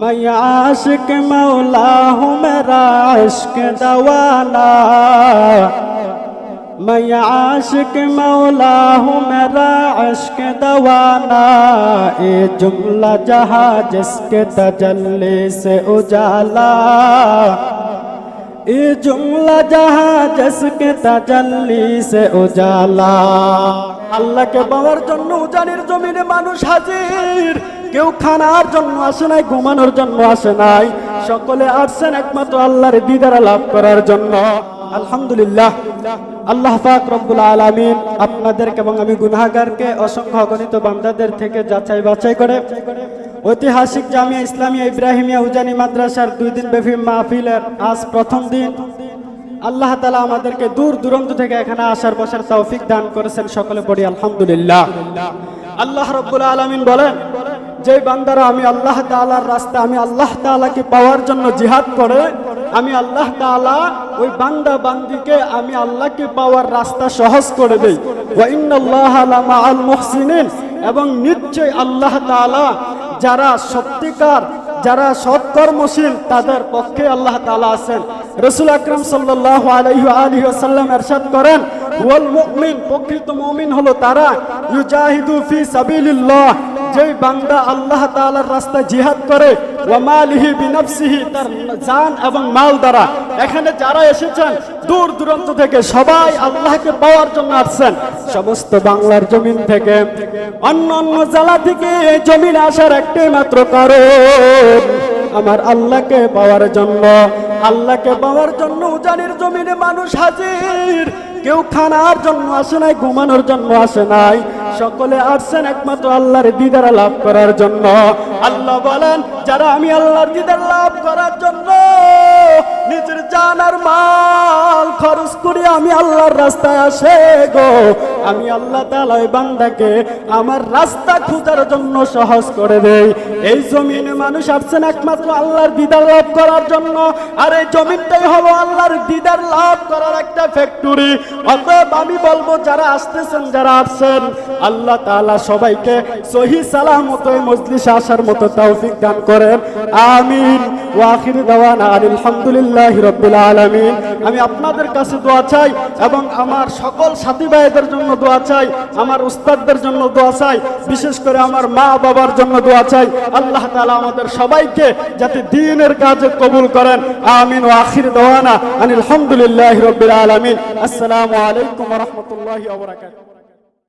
मैं आशिक मौला हूँ मेरा इश्क दवाना मैं आशिक मौला हूँ मेरा इश्क दवाना ये जुमला जहाँ जिसके तजल्ली से उजाला ये जुमला जहाँ जिसके तजल्ली से उजाला আল্লাহকে পাওয়ার জন্য উজানির জমিনে মানুষ হাজির কেউ খানার জন্য আসে নাই, ঘুমানোর জন্য আসে নাই। সকলে আসছেন একমাত্র আল্লাহর দিদার লাভ করার জন্য। আলহামদুলিল্লাহ। আল্লাহ পাক রব্বুল আলামিন আপনাদেরকে এবং আমি গুনাহগারকে অসংখ্য অগণিত বান্দাদের থেকে যাচাই বাছাই করে ঐতিহাসিক জামিয়া ইসলামিয়া ইব্রাহিমিয়া উজানি মাদ্রাসার দুই দিন ব্যাপী মাহফিলের আজ প্রথম দিন। আল্লাহ তালা আমাদেরকে দূর দূরান্ত থেকে এখানে আসার বসার তৌফিক দান করেছেন। সকলে পড়ি আলহামদুলিল্লাহ। আল্লাহ রব্বুল আলমিন বলেন যে বান্দারা আমি আল্লাহ তালার রাস্তা, আমি আল্লাহ তালাকে পাওয়ার জন্য জিহাদ করে, আমি আল্লাহ তাআলা ওই বান্দা বান্দিকে আমি আল্লাহকে পাওয়ার রাস্তা সহজ করে দেই। আল এবং নিশ্চয় আল্লাহ তাআলা যারা সত্যিকার, যারা সৎকর্মশীল, তাদের পক্ষে আল্লাহ তাআলা আছেন। রসুল আকরম ওয়া আলিহি ইরশাদ করেন প্রকৃত মুমিন হলো তারা, ইউজাহিদু ফি সাবিলিল্লাহ। যেই বান্দা আল্লাহ তাআলার রাস্তায় জিহাদ করে বিনাফসিহি, তার জান এবং মাল দ্বারা। এখানে যারা এসেছেন, দূর দূরান্ত থেকে সবাই আল্লাহকে পাওয়ার জন্য আসছেন। সমস্ত বাংলার জমিন থেকে অন্য অন্য জেলা থেকে জমিন আসার একটাই মাত্র কারণ, আমার আল্লাহকে পাওয়ার জন্য। আল্লাহকে পাওয়ার জন্য উজানির জমিনে মানুষ হাজির। কেউ খানার জন্য আসে নাই, ঘুমানোর জন্য আসে নাই। সকলে আসছেন একমাত্র আল্লাহর দিদার লাভ করার জন্য। আল্লাহ বলেন, যারা আমি আল্লাহর দিদার লাভ করার জন্য নিজের জানার মাল খরচ করি আমি আল্লাহর রাস্তায় আসে গো আমি আল্লাহ ওই বান্দাকে আমার রাস্তা খোঁজার জন্য সহজ করে দেই। এই জমিনে মানুষ আসছেন একমাত্র আল্লাহর দিদার লাভ করার জন্য। আর এই জমিনটাই হলো আল্লাহর দিদার লাভ করার একটা ফ্যাক্টরি অতএব আমি বলব, যারা আসতেছেন, যারা আসছেন, আল্লাহ তাআলা সবাইকে সহি সালামত মজলিসে আসার মতো তৌফিক দান করেন। আমিন। ওয়া আখির দাওয়ানা আলহামদুলিল্লাহি রাব্বিল আলামিন। আমি আপনাদের কাছে দোয়া চাই এবং আমার সকল সাথী ভাইদের জন্য দোয়া চাই, আমার উস্তাদদের জন্য দোয়া চাই, বিশেষ করে আমার মা বাবার জন্য দোয়া চাই। আল্লাহ তালা আমাদের সবাইকে যাতে দিনের কাজে কবুল করেন। আমিন ও আখির আনিল আলহামদুলিল্লাহি রবিল আলমিন। আসসালামু আলাইকুম রহমতুল্লাহ